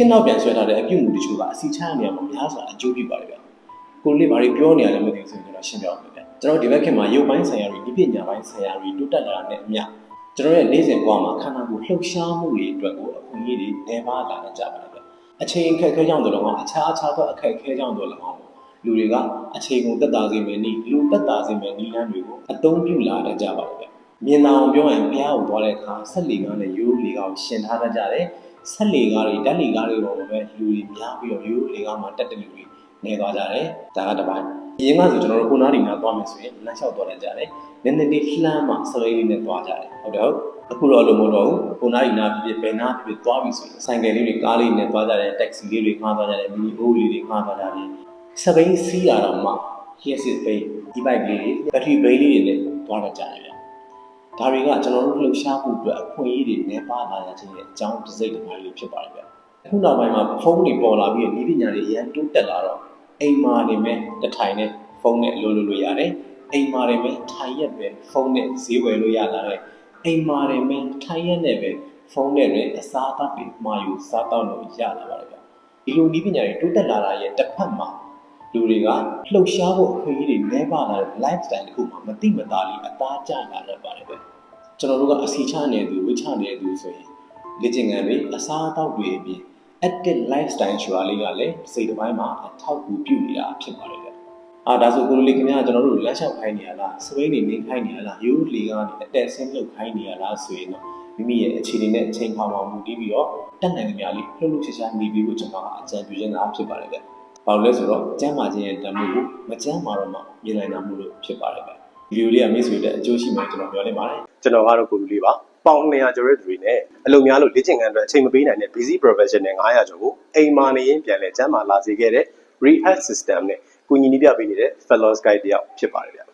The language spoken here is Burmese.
ခေတ်နောက်ပြန်ဆွဲထားတဲ့အပြုအမူတချို့ကအစီချမ်းနေရာမှာများစွာအကျိုးပြုပါတယ်ဗျကိုလေးဘာတွေပြောနေရလဲမသိဘူးဆိုရင်ကျွန်တော်ရှင်းပြအောင်ဗျကျွန်တော်ဒီဘက်ခေတ်မှာရုပ်ပိုင်းဆိုင်ရာတွေဒီပညာပိုင်းဆိုင်ရာတွေတိုးတက်လာတာနဲ့အမျှကျွန်တော်ရဲ့နေ့စဉ်ဘဝမှာခန္ဓာကိုယ်လှုပ်ရှားမှုတွေအတွက်ကိုအခွင့်အရေးတွေနေပါလာနေကြပါတယ်ဗျအချိန်အခက်အခဲကြောင့်တော့လည်းအခြားအခြားသောအခက်အခဲကြောင့်တော့လည်းလူတွေကအချိန်ကိုတက်တာစေမယ်နည်းလူတက်တာစေမယ်နည်းလမ်းတွေကိုအသုံးပြုလာတတ်ကြပါတယ်ဗျမြင်တာအောင်ပြောရင်ဘုရားကိုသွားတဲ့အခါဆက်လီကားနဲ့ရိုးလီကားကိုရှင်ထားတတ်ကြတယ် ဆက်လီကားတွေတက်လီကားတွေပေါ်မှာပဲလူတွေများပြီးတော့ရိုးလီကားမှာတက်တဲ့လူတွေနေသွားကြတယ်ဒါကတစ်ပိုင်းအရင်ကဆိုကျွန်တော်တို့ခုနားဒီနာသွားမယ်ဆိုရင်လမ်းလျှောက်သွားတတ်ကြတယ်နည်းနည်းလေးလှမ်းမှစပိန်လေးနဲ့သွားကြတယ်ဟုတ်တယ်ဟုတ်အခုတော့လို့မဟုတ်တော့ဘူးခုနားဒီနာဖြစ်ဖြစ်ဘယ်နာဖြစ်ဖြစ်သွားပြီဆိုရင်ဆိုင်ကယ်လေးတွေကားလေးနဲ့သွားကြတယ်တက္ကစီလေးတွေငှားသွားကြတယ်မီနီဘိုးလေးတွေငှားသွားကြတယ်စပိန်စီးရတော့မှ yes is bay ဒီဘိုက်လေးတွေဘက်ထရီဘိန်းလေးတွေနဲ့သွားတတ်ကြတယ်ဗျ ဒါတွေကကျွန်တော်တို့လှုပ်ရှားမှုအတွက်အခွင့်အရေးတွေနေပါလာရခြင်းရဲ့အကြောင်းတစ်စိတ်တစ်ပိုင်းလေးဖြစ်ပါတယ်ဗျအခုနောက်ပိုင်းမှာဖုန်းတွေပေါ်လာပြီးဤပညာတွေအရင်တိုးတက်လာတော့အိမ်မာနေမဲ့တထိုင်နဲ့ဖုန်းနဲ့လိုလိုလို့ရတယ်အိမ်မာတွေမဲ့ထိုင်ရက်ပဲဖုန်းနဲ့ဈေးဝယ်လို့ရလာတယ်အိမ်မာတွေမဲ့ထိုင်ရက်နဲ့ပဲဖုန်းနဲ့ပဲအစားအသောက်တွေမှာယူစားတော့လို့ရလာပါတယ်ဗျဒီလိုဤပညာတွေတိုးတက်လာတာရဲ့တစ်ဖက်မှာ လူတွေကလှုပ်ရှားဖို့အခွင့်အရေးတွေနဲပါလာတဲ့ lifestyle တစ်ခုမှာမတိမတာလေးအသားကျလာတတ်ပါတယ်ပဲကျွန်တော်တို့ကအစီချနေသူဝိချနေသူဆိုရင်လေ့ကျင့်ခန်းတွေအစားအသောက်တွေအပြင် active lifestyle ဆိုတာလေးကလည်းစိတ်တစ်ပိုင်းမှာအထောက်အကူပြုနေတာဖြစ်ပါတယ်ဗျအာဒါဆိုကိုလိုလေးခင်ဗျားကျွန်တော်တို့လက်လျှောက်ခိုင်းနေရလားစပိန်နေနေခိုင်းနေရလားရိုးလီကနေအတက်ဆင်းလုပ်ခိုင်းနေရလားဆိုရင်တော့မိမိရဲ့အခြေအနေနဲ့အချိန်ခါမှာမူတည်ပြီးတော့တက်နိုင်ကြများလေးလှုပ်လှုပ်ရှားရှားနေပြီးကိုကျွန်တော်ကအကြံပြုခြင်းသားဖြစ်ပါတယ်ဗျ ဘာလို့လဲဆိုတော့ကျမ်းမာခြင်းရဲ့တန်ဖိုးကိုမကျမ်းမာတော့မှမြင်နိုင်တာမို့လို့ဖြစ်ပါတယ်ဗျဗီဒီယိုလေးကမိတ်ဆွေတဲ့အကျိုးရှိမှကျွန်တော်ပြောနေပါတယ်ကျွန်တော်ကတော့ကိုလူလေးပါပေါင်200ကျော်တဲ့သူတွေနဲ့အလုပ်များလို့လေ့ကျင့်ခန်းအတွက်အချိန်မပေးနိုင်တဲ့ busy professional 900ကျော်ကိုအိမ်မာနေရင်ပြန်လဲကျမ်းမာလာစေခဲ့တဲ့ rehab system နဲ့ကုညီနည်းပြပေးနေတဲ့ fellows guide တယောက်ဖြစ်ပါတယ်ဗျ